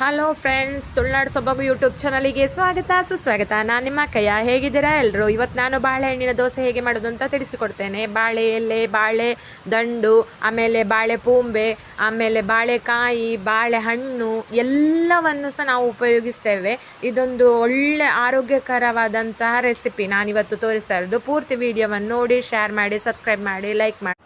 Hello friends Tulunadu ಸೊಬಗು YouTube ಚಾನಲಿಗೆ ಸ್ವಾಗತ, ಸುಸ್ವಾಗತ. ನಾನು ನಿಮ್ಮ ಕೈಯ ಹೇಗಿದ್ದೀರಾ ಎಲ್ಲರೂ ಇವತ್ತು ನಾನು ಬಾಳೆಹಣ್ಣಿನ ದೋಸೆ ಹೇಗೆ ಮಾಡೋದು ಅಂತ ತಿಳಿಸಿಕೊಡ್ತೇನೆ. ಬಾಳೆ ಎಲೆ, ಬಾಳೆ ದಂಡು, ಆಮೇಲೆ ಬಾಳೆ ಪೂಂಬೆ, ಆಮೇಲೆ ಬಾಳೆಕಾಯಿ, ಬಾಳೆಹಣ್ಣು ಎಲ್ಲವನ್ನು ಸಹ ನಾವು ಉಪಯೋಗಿಸ್ತೇವೆ. ಇದೊಂದು ಒಳ್ಳೆ ಆರೋಗ್ಯಕರವಾದಂತಹ ರೆಸಿಪಿ ನಾನಿವತ್ತು ತೋರಿಸ್ತಾ ಇರೋದು. ಪೂರ್ತಿ ವಿಡಿಯೋವನ್ನು ನೋಡಿ ಶೇರ್ ಮಾಡಿ ಸಬ್ಸ್ಕ್ರೈಬ್ ಮಾಡಿ ಲೈಕ್ ಮಾಡಿ.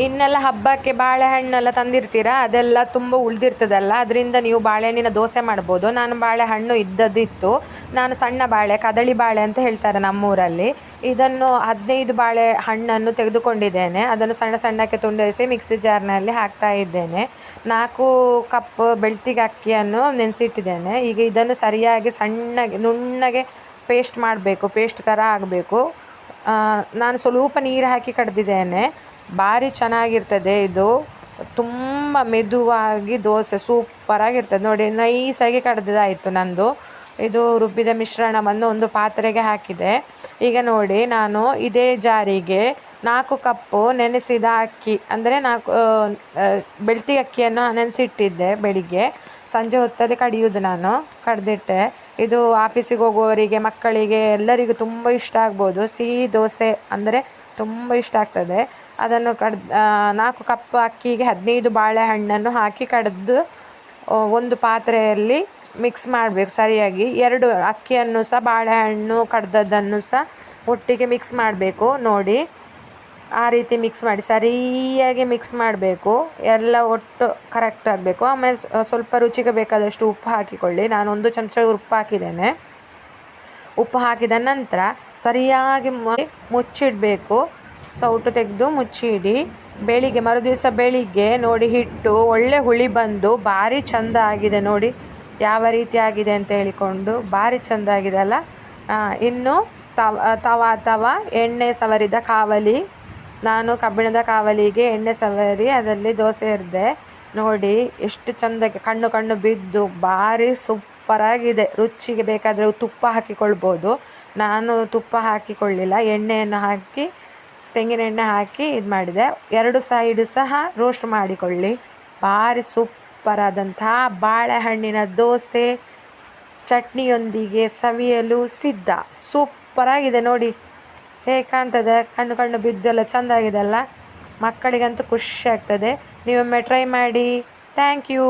ಇನ್ನೆಲ್ಲ ಹಬ್ಬಕ್ಕೆ ಬಾಳೆಹಣ್ಣೆಲ್ಲ ತಂದಿರ್ತೀರಾ? ಅದೆಲ್ಲ ತುಂಬ ಉಳಿದಿರ್ತದಲ್ಲ. ಅದರಿಂದ ನೀವು ಬಾಳೆಹಣ್ಣಿನ ದೋಸೆ ಮಾಡ್ಬೋದು. ನಾನು ಬಾಳೆಹಣ್ಣು ಇದ್ದದ್ದಿತ್ತು. ನಾನು ಸಣ್ಣ ಬಾಳೆ, ಕದಳಿ ಬಾಳೆ ಅಂತ ಹೇಳ್ತಾರೆ ನಮ್ಮೂರಲ್ಲಿ. ಇದನ್ನು ಹದಿನೈದು ಬಾಳೆ ಹಣ್ಣನ್ನು ತೆಗೆದುಕೊಂಡಿದ್ದೇನೆ. ಅದನ್ನು ಸಣ್ಣ ಸಣ್ಣಕ್ಕೆ ತುಂಡರಿಸಿ ಮಿಕ್ಸಿ ಜಾರ್ನಲ್ಲಿ ಹಾಕ್ತಾ ಇದ್ದೇನೆ. ನಾಲ್ಕು ಕಪ್ ಬೆಳ್ತಿಗೆ ಅಕ್ಕಿಯನ್ನು ನೆನೆಸಿಟ್ಟಿದ್ದೇನೆ. ಈಗ ಇದನ್ನು ಸರಿಯಾಗಿ ಸಣ್ಣಗೆ, ನುಣ್ಣಗೆ ಪೇಸ್ಟ್ ಮಾಡಬೇಕು. ಪೇಸ್ಟ್ ಥರ ಆಗಬೇಕು. ನಾನು ಸ್ವಲ್ಪ ನೀರು ಹಾಕಿ ಕಡ್ದಿದ್ದೇನೆ. ಭಾರಿ ಚೆನ್ನಾಗಿರ್ತದೆ ಇದು. ತುಂಬ ಮೆದುವಾಗಿ ದೋಸೆ ಸೂಪರಾಗಿರ್ತದೆ. ನೋಡಿ, ನೈಸಾಗಿ ಕಡ್ದಿದ್ದಾಯಿತು ನಂದು. ಇದು ರುಬ್ಬಿದ ಮಿಶ್ರಣವನ್ನು ಒಂದು ಪಾತ್ರೆಗೆ ಹಾಕಿದೆ. ಈಗ ನೋಡಿ, ನಾನು ಇದೇ ಜಾರಿಗೆ ನಾಲ್ಕು ಕಪ್ಪು ನೆನೆಸಿದ ಅಕ್ಕಿ, ಅಂದರೆ ನಾಲ್ಕು ಬೆಳ್ತಿ ಅಕ್ಕಿಯನ್ನು ನೆನೆಸಿಟ್ಟಿದ್ದೆ ಬೆಳಿಗ್ಗೆ. ಸಂಜೆ ಹೊತ್ತಲ್ಲಿ ಕಡಿಯೋದು ನಾನು, ಕಡ್ದಿಟ್ಟೆ. ಇದು ಆಫೀಸಿಗೆ ಹೋಗುವವರಿಗೆ, ಮಕ್ಕಳಿಗೆ ಎಲ್ಲರಿಗೂ ತುಂಬ ಇಷ್ಟ ಆಗ್ಬೋದು. ಸಿಹಿ ದೋಸೆ ಅಂದರೆ ತುಂಬ ಇಷ್ಟ ಆಗ್ತದೆ. ಅದನ್ನು ಕಡ್ ನಾಲ್ಕು ಕಪ್ ಅಕ್ಕಿಗೆ ಹದಿನೈದು ಬಾಳೆಹಣ್ಣನ್ನು ಹಾಕಿ ಕಡೆದು ಒಂದು ಪಾತ್ರೆಯಲ್ಲಿ ಮಿಕ್ಸ್ ಮಾಡಬೇಕು ಸರಿಯಾಗಿ. ಎರಡು ಅಕ್ಕಿಯನ್ನು ಸಹ, ಬಾಳೆಹಣ್ಣು ಕಡ್ದದ್ದನ್ನು ಸಹ ಒಟ್ಟಿಗೆ ಮಿಕ್ಸ್ ಮಾಡಬೇಕು, ನೋಡಿ. ಆ ರೀತಿ ಮಿಕ್ಸ್ ಮಾಡಿ, ಸರಿಯಾಗಿ ಮಿಕ್ಸ್ ಮಾಡಬೇಕು. ಎಲ್ಲ ಒಟ್ಟು ಕರೆಕ್ಟ್ ಆಗಬೇಕು. ಆಮೇಲೆ ಸ್ವಲ್ಪ ರುಚಿಗೆ ಬೇಕಾದಷ್ಟು ಉಪ್ಪು ಹಾಕಿಕೊಳ್ಳಿ. ನಾನು ಒಂದು ಚಮಚ ಉಪ್ಪು ಹಾಕಿದ್ದೇನೆ. ಉಪ್ಪು ಹಾಕಿದ ನಂತರ ಸರಿಯಾಗಿ ಮುಚ್ಚಿಡಬೇಕು. ಸೌಟು ತೆಗೆದು ಮುಚ್ಚಿಡಿ. ಬೆಳಿಗ್ಗೆ, ಮರುದಿವಸ ಬೆಳಿಗ್ಗೆ ನೋಡಿ ಹಿಟ್ಟು, ಒಳ್ಳೆ ಹುಳಿ ಬಂದು ಭಾರಿ ಚಂದ ಆಗಿದೆ ನೋಡಿ. ಯಾವ ರೀತಿ ಆಗಿದೆ ಅಂತ ಹೇಳಿಕೊಂಡು, ಭಾರಿ ಚಂದ ಆಗಿದೆ ಅಲ್ಲ? ಇನ್ನು ತವ ತವ ಅಥವಾ ಎಣ್ಣೆ ಸವರಿದ ಕಾವಲಿ. ನಾನು ಕಬ್ಬಿಣದ ಕಾವಲಿಗೆ ಎಣ್ಣೆ ಸವರಿ, ಅದರಲ್ಲಿ ದೋಸೆ ಇರದೆ. ನೋಡಿ, ಎಷ್ಟು ಚಂದಕ್ಕೆ ಕಣ್ಣು ಕಣ್ಣು ಬಿದ್ದು ಭಾರಿ ಸೂಪರಾಗಿದೆ. ರುಚಿಗೆ ಬೇಕಾದರೆ ತುಪ್ಪ ಹಾಕಿಕೊಳ್ಬೋದು. ನಾನು ತುಪ್ಪ ಹಾಕಿಕೊಳ್ಳಿಲ್ಲ. ಎಣ್ಣೆಯನ್ನು ಹಾಕಿ ತೆಂಗಿನೆಣ್ಣೆ ಹಾಕಿ ಇದು ಮಾಡಿದೆ. ಎರಡು ಸೈಡು ಸಹ ರೋಸ್ಟ್ ಮಾಡಿಕೊಳ್ಳಿ. ಭಾರಿ ಸೂಪರಾದಂತಹ ಬಾಳೆಹಣ್ಣಿನ ದೋಸೆ ಚಟ್ನಿಯೊಂದಿಗೆ ಸವಿಯಲು ಸಿದ್ಧ. ಸೂಪರಾಗಿದೆ ನೋಡಿ. ಹೇಗೆ ಕಾಣ್ತದೆ? ಕಣ್ಣು ಕಣ್ಣು ಬಿದ್ದೆಲ್ಲ ಚೆಂದಾಗಿದೆ ಅಲ್ಲ ಮಕ್ಕಳಿಗಂತೂ ಖುಷಿ ಆಗ್ತದೆ. ನೀವೊಮ್ಮೆ ಟ್ರೈ ಮಾಡಿ. Thank you